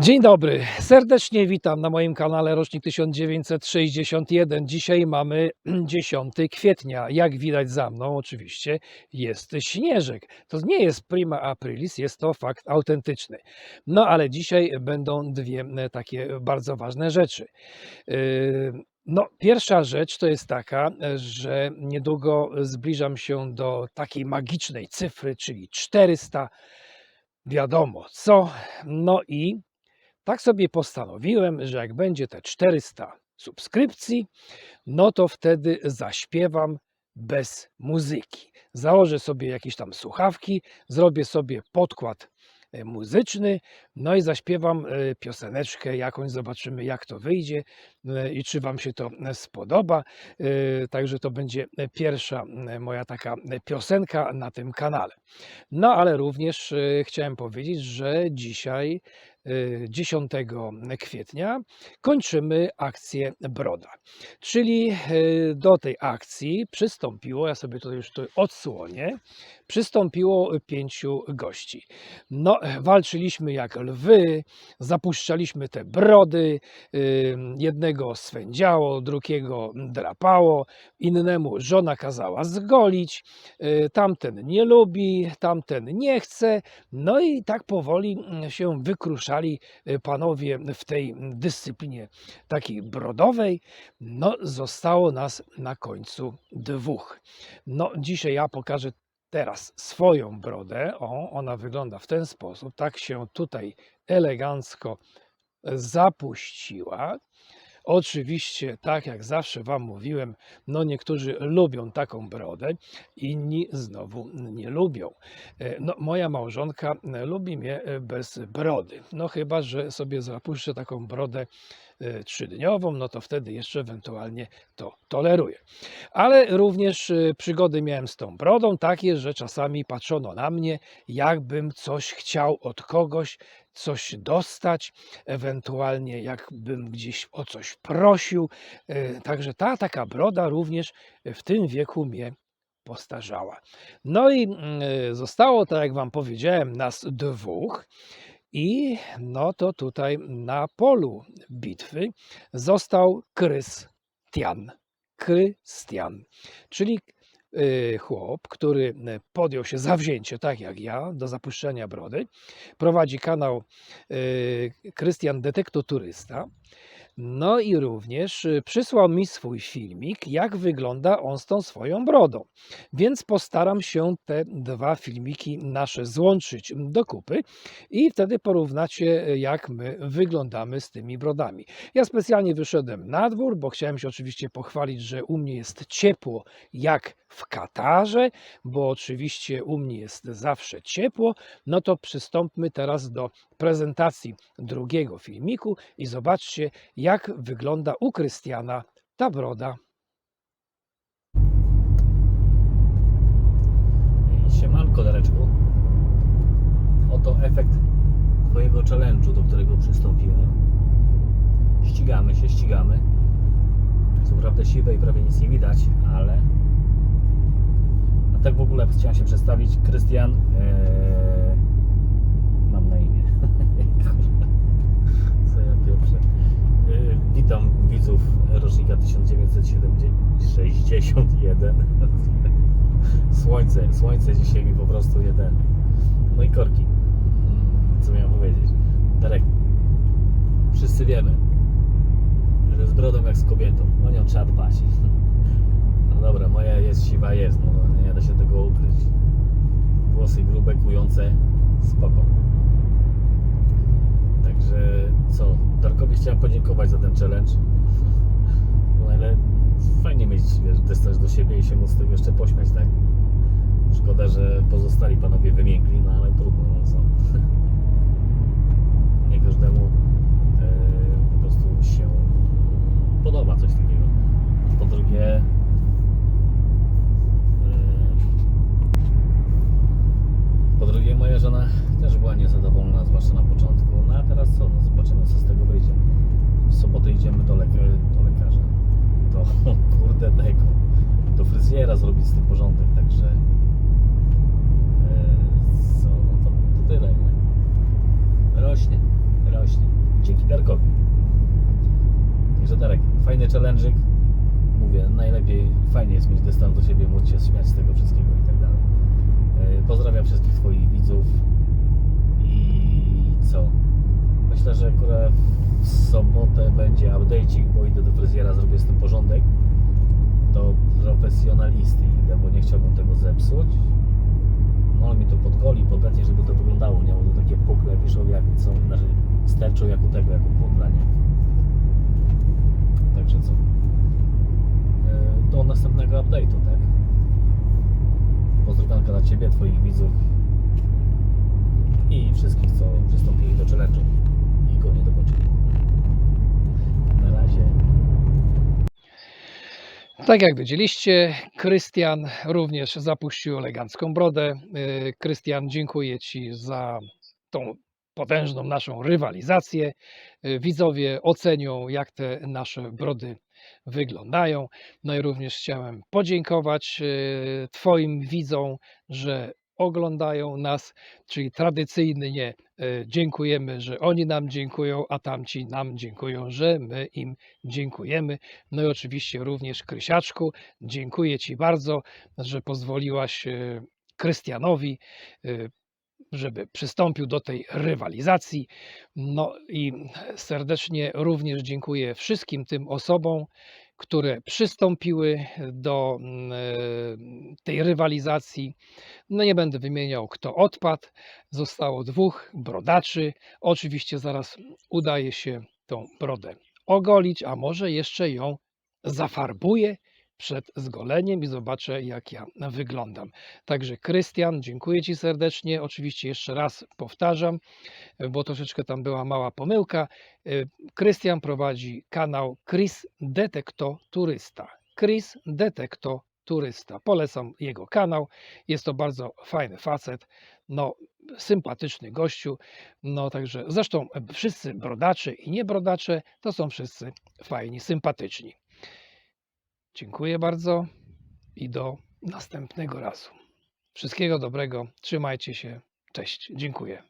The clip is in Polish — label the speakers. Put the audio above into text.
Speaker 1: Dzień dobry, serdecznie witam na moim kanale Rocznik 1961. Dzisiaj mamy 10 kwietnia. Jak widać za mną, oczywiście jest śnieżek. To nie jest prima aprilis, jest to fakt autentyczny. No ale dzisiaj będą dwie e, takie bardzo ważne rzeczy. Yy, No, pierwsza rzecz to jest taka, e, że niedługo zbliżam się do takiej magicznej cyfry, czyli 400. Wiadomo co. No i tak sobie postanowiłem, że jak będzie te 400 subskrypcji, no to wtedy zaśpiewam bez muzyki. Założę sobie jakieś tam słuchawki, zrobię sobie podkład e, muzyczny, no i zaśpiewam e, pioseneczkę jakąś, zobaczymy jak to wyjdzie e, i czy Wam się to spodoba. Także to będzie pierwsza moja taka piosenka na tym kanale. No ale również chciałem powiedzieć, że dzisiaj 10 kwietnia kończymy akcję Broda. Czyli e, do tej akcji przystąpiło, ja sobie to już tu odsłonię, przystąpiło pięciu gości. No, walczyliśmy jak lwy, zapuszczaliśmy te brody, y, jednego swędziało, drugiego drapało, innemu żona kazała zgolić, y, tamten nie lubi, tamten nie chce, no i tak powoli mm, się wykruszali y, panowie w tej dyscyplinie takiej brodowej. No, zostało nas na końcu dwóch. No, dzisiaj ja pokażę teraz swoją brodę. O, ona wygląda w ten sposób. Tak się tutaj elegancko zapuściła. Oczywiście, tak jak zawsze Wam mówiłem, no niektórzy lubią taką brodę, inni znowu nie lubią. E, No, moja małżonka e, lubi mnie e, bez brody. No chyba, że sobie zapuszczę taką brodę trzydniową, no to wtedy jeszcze ewentualnie to toleruję. Ale również przygody miałem z tą brodą takie, że czasami patrzono na mnie, jakbym coś chciał od kogoś, coś dostać, ewentualnie jakbym gdzieś o coś prosił. E, Także ta taka broda również w tym wieku mnie postarzała. No i mm, e, zostało, tak jak Wam powiedziałem, nas dwóch. I no to tutaj na polu bitwy został Krystian. Krystian, czyli chłop, który y, podjął się zawzięcie, tak jak ja, do zapuszczenia brody. Prowadzi kanał y, Krystian Detekto Turysta. No i również y, przysłał mi swój filmik, jak wygląda on z tą swoją brodą. Więc postaram się te dwa filmiki nasze złączyć do kupy i wtedy porównacie, y, jak my wyglądamy z tymi brodami. Ja specjalnie wyszedłem na dwór, bo chciałem się oczywiście pochwalić, że u mnie jest ciepło jak w Katarze, bo oczywiście u mnie jest zawsze ciepło. No to przystąpmy teraz do prezentacji drugiego filmiku i zobaczcie, jak wygląda u Krystiana ta broda.
Speaker 2: Siemanko Dareczku. Oto efekt Twojego challenge'u, do którego przystąpiłem. Ścigamy się, ścigamy. Co prawda siwe i prawie nic nie widać, ale... A tak w ogóle chciałem się przedstawić. Krystian... Eee... Mam na imię. Kurwa. Co ja pieprzę. Eee, Witam widzów rocznika 1961. Słońce, słońce dzisiaj mi po prostu jeden. No i korki. Co miałem powiedzieć? Darek, wszyscy wiemy, że z brodą jak z kobietą, o nią trzeba dbać. No dobra, moja jest siwa, jest, no nie da się tego ukryć. Włosy grube, kujące, spoko. Także co, Darkowi chciałem podziękować za ten challenge. No ale fajnie mieć, wiesz, dystans do siebie i się móc z tego jeszcze pośmiać, tak? Szkoda, że pozostali panowie wymiękli, no ale trudno, no co. Nie każdemu e, po prostu się podoba coś takiego. Po drugie, e, po drugie moja żona też była niezadowolona, zwłaszcza na początku. No a teraz co? No, zobaczymy, co z tego wyjdzie. W sobotę idziemy do, leka- do lekarza. Do kurde tego. Do fryzjera zrobić z tym porządek, także e, co, no to, to tyle, nie? Rośnie, rośnie. Challenge'ik. Mówię, najlepiej, fajnie jest mieć dystans do siebie, móc się śmiać z tego wszystkiego i tak dalej. E, Pozdrawiam wszystkich Twoich widzów i co? Myślę, że akurat w sobotę będzie update'ik, bo idę do fryzjera, zrobię z tym porządek. Do profesjonalisty idę, bo nie chciałbym tego zepsuć. No mi to podgoli, podetnie, żeby to wyglądało, nie? Bo to takie pukle wiszą jak są, znaczy sterczą jak u tego, jak u pudla? Co? E, Do następnego update'u, tak? Pozdrowionka dla Ciebie, Twoich widzów i wszystkich, co przystąpili do challenge'u i go nie dokończyli. Na razie.
Speaker 1: Tak jak widzieliście, Krystian również zapuścił elegancką brodę. Yy, Krystian, dziękuję Ci za tą potężną naszą rywalizację. Yy, Widzowie ocenią, jak te nasze brody wyglądają. No i również chciałem podziękować yy, Twoim widzom, że oglądają nas, czyli tradycyjnie yy, dziękujemy, że oni nam dziękują, a tamci nam dziękują, że my im dziękujemy. No i oczywiście również Krysiaczku, dziękuję Ci bardzo, że pozwoliłaś Krystianowi, żeby przystąpił do tej rywalizacji. No i serdecznie również dziękuję wszystkim tym osobom, które przystąpiły do mm, e, tej rywalizacji. No nie będę wymieniał, kto odpadł. Zostało dwóch brodaczy. Oczywiście zaraz udaje się tą brodę ogolić, a może jeszcze ją zafarbuję przed zgoleniem i zobaczę, jak ja wyglądam. Także Krystian, dziękuję Ci serdecznie. Oczywiście jeszcze raz powtarzam, bo troszeczkę tam była mała pomyłka. Y, Krystian prowadzi kanał Chris Detekto Turysta. Chris Detekto Turysta. Polecam jego kanał. Jest to bardzo fajny facet. No, sympatyczny gościu. No także zresztą e, wszyscy brodacze i niebrodacze to są wszyscy fajni, sympatyczni. Dziękuję bardzo i do następnego razu. Wszystkiego dobrego, trzymajcie się. Cześć, dziękuję.